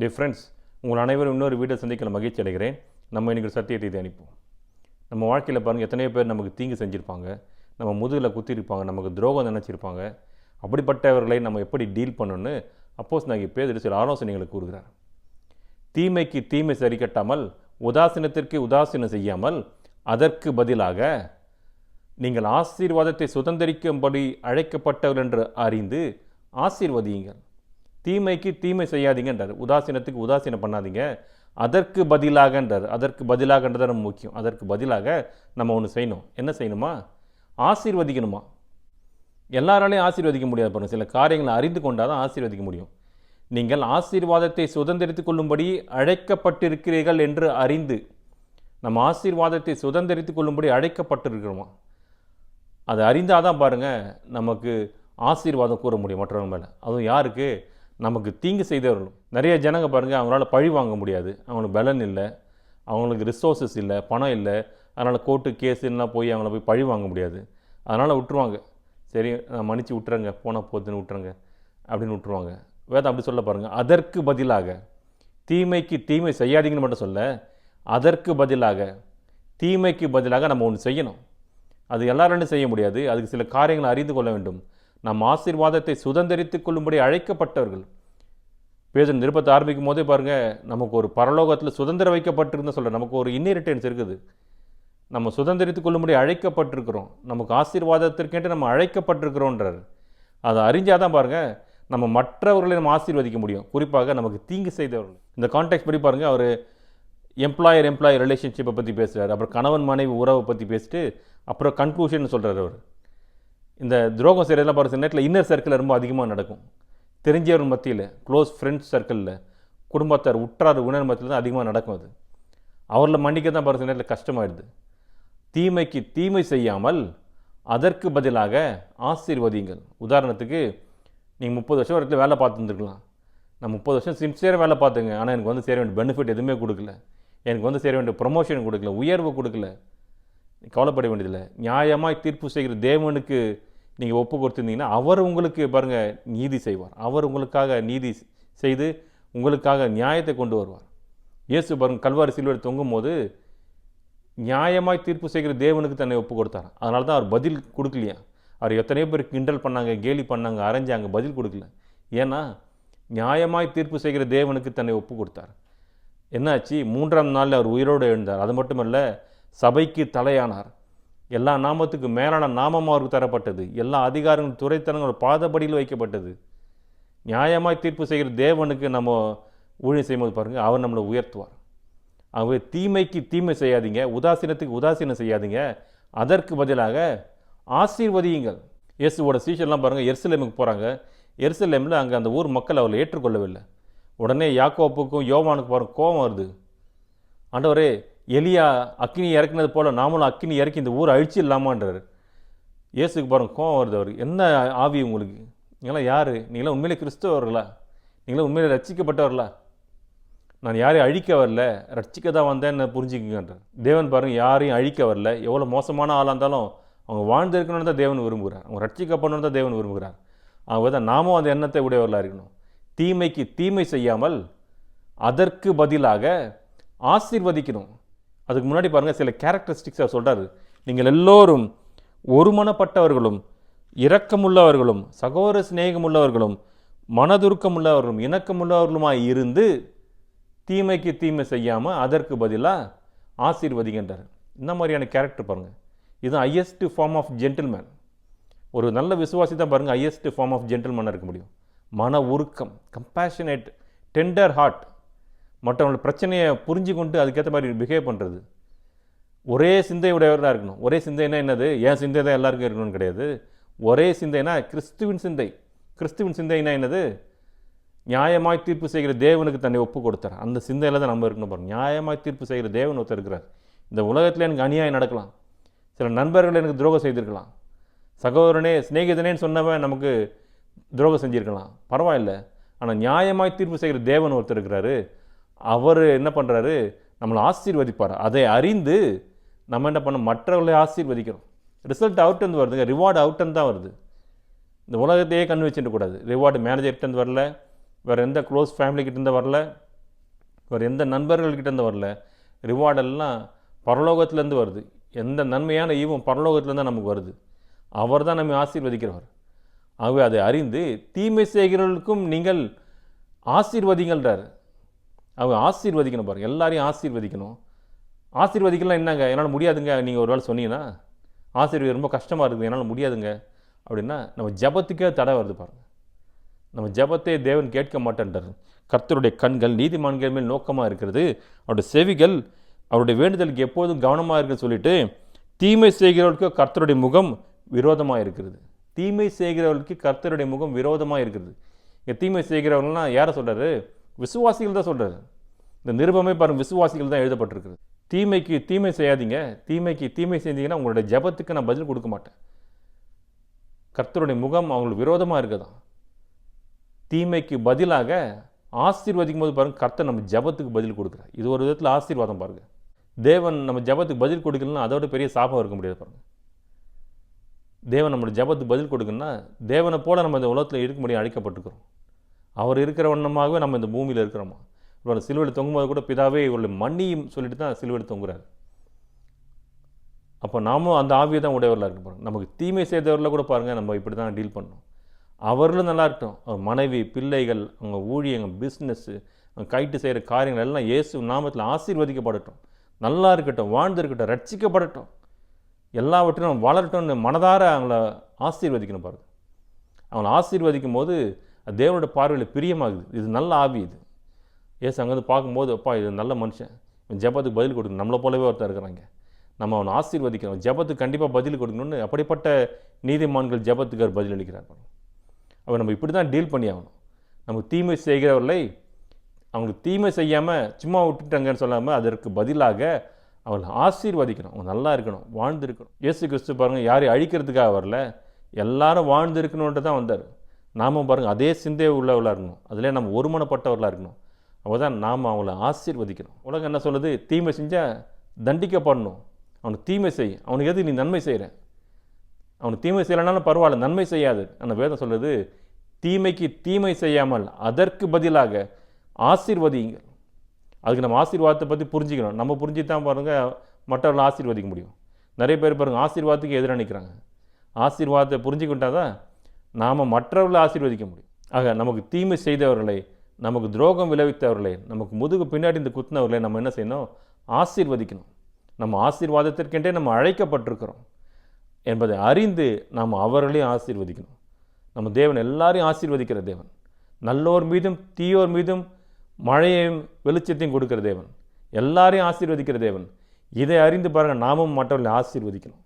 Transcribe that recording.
Difference உங்கள் அனைவரும் இன்னொரு வீட்டை சந்திக்கல மகிழ்ச்சி அடைகிறேன். நம்ம இன்றைக்கி ஒரு சத்தியத்தை தியானிப்போம். நம்ம வாழ்க்கையில் பாருங்கள் எத்தனையோ பேர் நமக்கு தீங்கு செஞ்சுருப்பாங்க. நம்ம முதுகில் குத்திருப்பாங்க நமக்கு துரோகம் நினச்சிருப்பாங்க. அப்படிப்பட்டவர்களை நம்ம எப்படி டீல் பண்ணணும்னு அப்போஸ் நான் பேர் சில ஆலோசனைகளை கூறுகிறார். தீமைக்கு தீமை சரி கட்டாமல் உதாசீனத்திற்கு உதாசீனம் செய்யாமல் அதற்கு பதிலாக நீங்கள் ஆசீர்வாதத்தை சுதந்திரிக்கும்படி அழைக்கப்பட்டவர் என்று அறிந்து ஆசீர்வதியுங்கள். தீமைக்கு தீமை செய்யாதீங்கன்றார். உதாசீனத்துக்கு உதாசீனம் பண்ணாதீங்க. அதற்கு பதிலாகன்றார். அதற்கு பதிலாகன்றது ரொம்ப முக்கியம். அதற்கு பதிலாக நம்ம ஒன்று செய்யணும். என்ன செய்யணுமா? ஆசீர்வதிக்கணுமா? எல்லாராலையும் ஆசீர்வதிக்க முடியாது பாருங்கள் சில காரியங்களை அறிந்து கொண்டால் தான் ஆசீர்வதிக்க முடியும். நீங்கள் ஆசீர்வாதத்தை சுதந்திரித்து கொள்ளும்படி அழைக்கப்பட்டிருக்கிறீர்கள் என்று அறிந்து நம்ம ஆசீர்வாதத்தை சுதந்திரித்து கொள்ளும்படி அழைக்கப்பட்டிருக்கிறோமா? அதை அறிந்தால் தான் பாருங்கள் நமக்கு ஆசீர்வாதம் கூற முடியும் மற்றவங்க மேலே. அதுவும் யாருக்கு? நமக்கு தீங்கு செய்தவர்களும். நிறைய ஜனங்க பாருங்கள் அவங்களால பழி வாங்க முடியாது. அவங்களுக்கு பலன் இல்லை. அவங்களுக்கு ரிசோர்ஸஸ் இல்லை பணம் இல்லை. அதனால் கோர்ட்டு கேஸுலாம் போய் அவங்கள போய் பழி வாங்க முடியாது. அதனால் விட்டுருவாங்க. சரி நான் மன்னிச்சு விட்டுறங்க. போனால் போதுன்னு விட்டுறங்க. அப்படின்னு விட்டுருவாங்க. வேதம் அப்படி சொல்ல பாருங்கள் அதற்கு பதிலாக தீமைக்கு தீமை செய்யாதீங்கன்னு மட்டும் சொல்ல அதற்கு பதிலாக தீமைக்கு பதிலாக நம்ம ஒன்று செய்யணும். அது எல்லாராலும் செய்ய முடியாது. அதுக்கு சில காரியங்களை அறிந்து கொள்ள வேண்டும். நம் ஆசீர்வாதத்தை சுதந்திரித்து கொள்ளும்படி அழைக்கப்பட்டவர்கள். பேசுகிற நிருபத்தை ஆரம்பிக்கும் போதே பாருங்கள் நமக்கு ஒரு பரலோகத்தில் சுதந்திரம் வைக்கப்பட்டிருந்த சொல்ல நமக்கு ஒரு இன்னிரிட்டன்ஸ் இருக்குது. நம்ம சுதந்திரித்து கொள்ளும்படி அழைக்கப்பட்டிருக்கிறோம். நமக்கு ஆசீர்வாதத்திற்கேட்டு நம்ம அழைக்கப்பட்டிருக்கிறோன்றார் அதை அறிஞ்சால் தான் பாருங்கள் நம்ம மற்றவர்களை நம்ம ஆசீர்வதிக்க முடியும். குறிப்பாக நமக்கு தீங்கு செய்தவர்கள். இந்த கான்டெக்ட் படி பாருங்கள் அவர் எம்ப்ளாயர் எம்ப்ளாயர் ரிலேஷன்ஷிப்பை பற்றி பேசுகிறார் அப்புறம் கணவன் மனைவி உறவை பற்றி பேசிட்டு அப்புறம் கன்க்ளூஷன் சொல்கிறார் அவர். இந்த துரோகம் செய்கிறதெல்லாம் பாருங்க சில நேரத்தில் இன்னர் சர்க்கிள் ரொம்ப அதிகமாக நடக்கும். தெரிஞ்சவர் மத்தியில் க்ளோஸ் ஃப்ரெண்ட்ஸ் சர்க்கிளில் குடும்பத்தார் உற்றார் உணர் மத்தியில் தான் அதிகமாக நடக்கும் அது. அவரில் மன்னிக்க தான் பாருங்க சில நேரத்தில் கஷ்டமாயிடுது. தீமைக்கு தீமை செய்யாமல் அதற்கு பதிலாக ஆசீர்வதிங்கள் உதாரணத்துக்கு நீங்கள் முப்பது வருஷம் வரைக்கும் வேலை பார்த்துருந்துருக்கலாம். நான் முப்பது வருஷம் சின்சியராக வேலை பார்த்துங்க ஆனால் எனக்கு வந்து சேர வேண்டிய பெனிஃபிட் எதுவுமே கொடுக்கல. எனக்கு வந்து சேர வேண்டிய ப்ரொமோஷன் கொடுக்கல உயர்வு கொடுக்கல. கவலைப்பட வேண்டியதில்லை. நியாயமாக தீர்ப்பு செய்கிற தேவனுக்கு நீங்கள் ஒப்பு கொடுத்துருந்தீங்கன்னா அவர் உங்களுக்கு பாருங்கள் நீதி செய்வார். அவர் உங்களுக்காக நீதி செய்து உங்களுக்காக நியாயத்தை கொண்டு வருவார். இயேசு பாருங்க கல்வாரி சிலுவையில் தொங்கும் போது நியாயமாய் தீர்ப்பு செய்கிற தேவனுக்கு தன்னை ஒப்பு கொடுத்தார் அதனால தான் அவர் பதில் கொடுக்கலையா? அவர் எத்தனையோ பேர் கிண்டல் பண்ணாங்க கேலி பண்ணாங்க அரைஞ்சாங்க பதில் கொடுக்கல. ஏன்னா நியாயமாய் தீர்ப்பு செய்கிற தேவனுக்கு தன்னை ஒப்பு கொடுத்தார். என்னாச்சு? மூன்றாம் நாளில் அவர் உயிரோடு எழுந்தார். அது மட்டுமல்ல சபைக்கு தலையானார். எல்லா நாமத்துக்கு மேலான நாமம் அவருக்கு தரப்பட்டது. எல்லா அதிகாரங்களும் துறைத்தனங்களும் பாதப்படியில் வைக்கப்பட்டது. நியாயமாக தீர்ப்பு செய்கிற தேவனுக்கு நம்ம ஊழியம் செய்யும்போது பாருங்கள் அவர் நம்மளை உயர்த்துவார். அவர் தீமைக்கு தீமை செய்யாதீங்க உதாசீனத்துக்கு உதாசீனம் செய்யாதீங்க. அதற்கு பதிலாக ஆசீர்வதியுங்கள். இயேசுவோட சீஷர்லாம் பாருங்கள் எருசலேமுக்கு போகிறாங்க எருசலேமில் அங்கே அந்த ஊர் மக்கள் அவளை ஏற்றுக்கொள்ளவில்லை. உடனே யாக்கோப்புக்கும் யோவானுக்கு பாருங்கள் கோபம் வருது. ஆண்டவரே எலியா அக்கினி இறக்குனது போல் நாமளும் அக்கினி இறக்கி இந்த ஊரை அழிச்சு இல்லாமான்றார். இயேசுக்கு பாருங்க கோபம் வருது அவருக்கு. என்ன ஆவி உங்களுக்கு? நீங்களாம் யார்? நீங்களாம் உண்மையிலே கிறிஸ்தவர்களா? நீங்களாம் உண்மையிலே ரட்சிக்கப்பட்டவர்களா? நான் யாரையும் அழிக்க வரல. ரட்சிக்க தான் வந்தேன்னு புரிஞ்சுக்குங்கன்றார். தேவன் பாருங்கள் யாரையும் அழிக்க வரல. எவ்வளோ மோசமான ஆளாக இருந்தாலும் அவங்க வாழ்ந்திருக்கணும்னு தான் தேவன் விரும்புகிறார். அவங்க ரட்சிக்கப்படணும்னு தான் தேவன் விரும்புகிறார். அவங்க தான் நாமும் அந்த எண்ணத்தை உடையவர்களாக இருக்கணும். தீமைக்கு தீமை செய்யாமல் அதற்கு பதிலாக ஆசீர்வதிக்கணும். அதுக்கு முன்னாடி பாருங்கள் சில கேரக்டரிஸ்டிக்ஸ் அவர் சொல்கிறார் நீங்கள் எல்லோரும் ஒருமனப்பட்டவர்களும் இரக்கமுள்ளவர்களும் சகோதர சிநேகமுள்ளவர்களும் மனதுருக்கமுள்ளவர்களும் இணக்கமுள்ளவர்களுமாய் இருந்து தீமைக்கு தீமை செய்யாமல் அதற்கு பதிலாக ஆசீர்வதிக்கின்றார். இந்த மாதிரியான கேரக்டர் பாருங்கள் இதுதான் ஹையஸ்ட் ஃபார்ம் ஆஃப் ஜென்டில்மேன் ஒரு நல்ல விசுவாசி தான் பாருங்கள் ஹையஸ்ட் ஃபார்ம் ஆஃப் ஜென்டில்மேனாக இருக்க முடியும். மன உருக்கம் கம்பேஷனேட் டெண்டர் ஹார்ட் மற்றவங்களோட பிரச்சனையை புரிஞ்சு கொண்டு அதுக்கேற்ற மாதிரி பிஹேவ் பண்ணுறது ஒரே சிந்தையுடையவராக இருக்கணும். ஒரே சிந்தைனா என்னது? என் சிந்தை தான் எல்லாருக்கும் இருக்கணும்னு கிடையாது. ஒரே சிந்தைனா கிறிஸ்துவின் சிந்தை. கிறிஸ்துவின் சிந்தைனா என்னது? நியாயமாய் தீர்ப்பு செய்கிற தேவனுக்கு தன்னை ஒப்பு கொடுத்தார். அந்த சிந்தையில் தான் நம்ம இருக்கணும் பாருங்கள் நியாயமாய் தீர்ப்பு செய்கிற தேவன் ஒருத்தர் இருக்கிறார். இந்த உலகத்தில் எனக்கு அநியாயம் நடக்கலாம். சில நண்பர்கள் எனக்கு துரோகம் செய்திருக்கலாம். சகோதரனே சிநேகிதனேன்னு சொன்னவன் நமக்கு துரோகம் செஞ்சுருக்கலாம். பரவாயில்ல. ஆனால் நியாயமாய் தீர்ப்பு செய்கிற தேவன் ஒருத்தர் இருக்கிறாரு. அவர் என்ன பண்ணுறாரு நம்மளை ஆசீர்வதிப்பார். அதை அறிந்து நம்ம என்ன பண்ண மற்றவர்களை ஆசீர்வதிக்கிறோம் ரிசல்ட் அவுட்லேருந்து வருதுங்க. ரிவார்டு அவுட்லேருந்து தான் வருது. இந்த உலகத்தையே கண் வச்சுட்டு கூடாது. ரிவார்டு மேனேஜர்கிட்டேருந்து வரல. வேறு எந்த க்ளோஸ் ஃபேமிலிக்கிட்டேருந்து வரல. வேறு எந்த நண்பர்கள்கிட்டேருந்து வரல. ரிவார்டெல்லாம் பரலோகத்துலேருந்து வருது. எந்த நன்மையான ஈவும் பரலோகத்துலேருந்து தான் நமக்கு வருது. அவர் தான் நம்மை ஆசீர்வதிக்கிறவர். ஆகவே அதை அறிந்து தீமை செய்கிறவர்களுக்கும் நீங்கள் ஆசீர்வதிங்கள்ன்றார். அவங்க ஆசீர்வதிக்கணும் பாருங்கள் எல்லாரையும் ஆசீர்வதிக்கணும். ஆசீர்வதிக்கலாம் என்னங்க? என்னால் முடியாதுங்க. நீங்கள் ஒரு வேளை சொன்னீங்கன்னா ஆசீர்வதி ரொம்ப கஷ்டமாக இருக்குது. என்னால் முடியாதுங்க. அப்படின்னா நம்ம ஜபத்துக்கே தடை வருது பாருங்கள் நம்ம ஜபத்தை தேவன் கேட்க மாட்டேன்றார். கர்த்தருடைய கண்கள் நீதிமான்கள் மேல் நோக்கமாக இருக்கிறது. அவருடைய செவிகள் அவருடைய வேண்டுதலுக்கு எப்போதும் கவனமாக இருக்குன்னு சொல்லிட்டு தீமை செய்கிறவர்களுக்கு கர்த்தருடைய முகம் விரோதமாக இருக்கிறது. தீமை செய்கிறவர்களுக்கு கர்த்தருடைய முகம் விரோதமாக இருக்கிறது. இங்கே தீமை செய்கிறவர்கள்லாம் யாரை சொல்கிறாரு விசுவாசிகள் தான் சொல்கிறாரு இந்த நிருபமே பாருங்க விசுவாசிகள் தான் எழுதப்பட்டிருக்குது தீமைக்கு தீமை செய்யாதீங்க. தீமைக்கு தீமை செய்தீங்கன்னா உங்களுடைய ஜபத்துக்கு நான் பதில் கொடுக்க மாட்டேன். கர்த்தருடைய முகம் அவங்களுக்கு விரோதமாக இருக்குதான். தீமைக்கு பதிலாக ஆசீர்வதிக்கும் போது பாருங்க கர்த்தர் நம்ம ஜபத்துக்கு பதில் கொடுக்குறார். இது ஒரு விதத்தில் ஆசீர்வாதம் பாருங்க. தேவன் நம்ம ஜபத்துக்கு பதில் கொடுக்கலன்னா அதோட பெரிய சாபம் இருக்க முடியாது பாருங்க. தேவன் நம்மளோட ஜபத்துக்கு பதில் கொடுக்கணும்னா தேவனை போல நம்ம இந்த உலகத்தில் இருக்க முடியும் அழைக்கப்பட்டுக்கிறோம் அவர் இருக்கிற வண்ணமாகவே நம்ம இந்த பூமியில் இருக்கிறோமா? இவரோட சிலுவையில் தொங்கும்போது கூட பிதாவே இவருடைய மன்னியும் சொல்லிட்டு தான் சிலுவையில் தொங்குறாரு. அப்போ நாமும் அந்த ஆவியை தான் உடையவர்களாக இருக்க பாருங்கள் நமக்கு தீமை செய்தவரில் கூட பாருங்கள் நம்ம இப்படி தான் டீல் பண்ணோம். அவர்களும் நல்லா இருக்கட்டும். அவர் மனைவி பிள்ளைகள் அவங்க ஊழியங்க பிஸ்னஸ்ஸு அவங்க கைட்டு செய்கிற காரியங்கள் எல்லாம் இயேசு நாமத்தில் ஆசீர்வதிக்கப்படட்டும். நல்லா இருக்கட்டும் வாழ்ந்து இருக்கட்டும் ரட்சிக்கப்படட்டும். எல்லாவற்றையும் வளரட்டும்னு மனதார அவங்கள ஆசீர்வதிக்கணும் பாருங்கள் அவங்கள ஆசீர்வதிக்கும் போது அது தேவனோட பார்வையில் பிரியமாகுது. இது நல்ல ஆவி இது. ஏசு அங்கேருந்து பார்க்கும்போது அப்பா இது நல்ல மனுஷன். இவன் ஜெபத்துக்கு பதில் கொடுக்கணும். நம்மளை போலவே ஒருத்தர் இருக்கிறாங்க. நம்ம அவனை ஆசீர்வதிக்கணும். ஜெபத்துக்கு கண்டிப்பாக பதில் கொடுக்கணும்னு அப்படிப்பட்ட நீதிமான்கள் ஜபத்துக்கு அவர் பதில் அளிக்கிறார் அவர் நம்ம இப்படி தான் டீல் பண்ணி ஆகணும். நமக்கு தீமை செய்கிறவர்களை அவங்களுக்கு தீமை செய்யாமல் சும்மா விட்டுட்டாங்கன்னு சொல்லாமல் அதற்கு பதிலாக அவங்களை ஆசீர்வதிக்கணும். அவங்க நல்லா இருக்கணும். வாழ்ந்து இருக்கணும் இயேசு கிறிஸ்து பாருங்கள் யாரையும் அழிக்கிறதுக்காக வரல. எல்லாரும் வாழ்ந்து இருக்கணுன்ட்டு தான் வந்தார். நாமும் பாருங்கள் அதே சிந்தை உள்ளவர்களாக இருக்கணும். அதிலே நம்ம ஒருமனப்பட்டவர்களாக இருக்கணும். அப்போ தான் நாம் அவங்கள ஆசீர்வதிக்கணும். உலகம் என்ன சொல்லுது? தீமை செஞ்சால் தண்டிக்கப்படணும். அவனுக்கு தீமை செய். அவனுக்கு எது நீ நன்மை செய்கிற அவனுக்கு தீமை செய்யலைனாலும் பரவாயில்ல நன்மை செய்யாது. அந்த வேதம் சொல்லுது தீமைக்கு தீமை செய்யாமல் அதற்கு பதிலாக ஆசீர்வதியுங்கள். அதுக்கு நம்ம ஆசீர்வாதத்தை பற்றி புரிஞ்சுக்கணும். நம்ம புரிஞ்சு தான் பாருங்கள் மற்றவர்களை ஆசீர்வதிக்க முடியும். நிறைய பேர் பாருங்கள் ஆசீர்வாதத்துக்கு எதிராக நிற்கிறாங்க ஆசீர்வாதத்தை புரிஞ்சுக்கிட்டால் தான் நாம் மற்றவர்களை ஆசீர்வதிக்க முடியும். ஆக நமக்கு தீமை செய்தவர்களை நமக்கு துரோகம் விளைவித்தவர்களை நமக்கு முதுகு பின்னாடி இந்த குத்தினவர்களை நம்ம என்ன செய்யணும்? ஆசீர்வதிக்கணும். நம்ம ஆசீர்வாதத்திற்கென்றே நம்ம அழைக்கப்பட்டிருக்கிறோம் என்பதை அறிந்து நாம் அவர்களையும் ஆசீர்வதிக்கணும். நம்ம தேவன் எல்லாரையும் ஆசீர்வதிக்கிற தேவன். நல்லோர் மீதும் தீயோர் மீதும் மழையையும் வெளிச்சத்தையும் கொடுக்கிற தேவன். எல்லாரையும் ஆசீர்வதிக்கிற தேவன். இதை அறிந்து பாருங்கள் நாமும் மற்றவர்களை ஆசீர்வதிக்கணும்.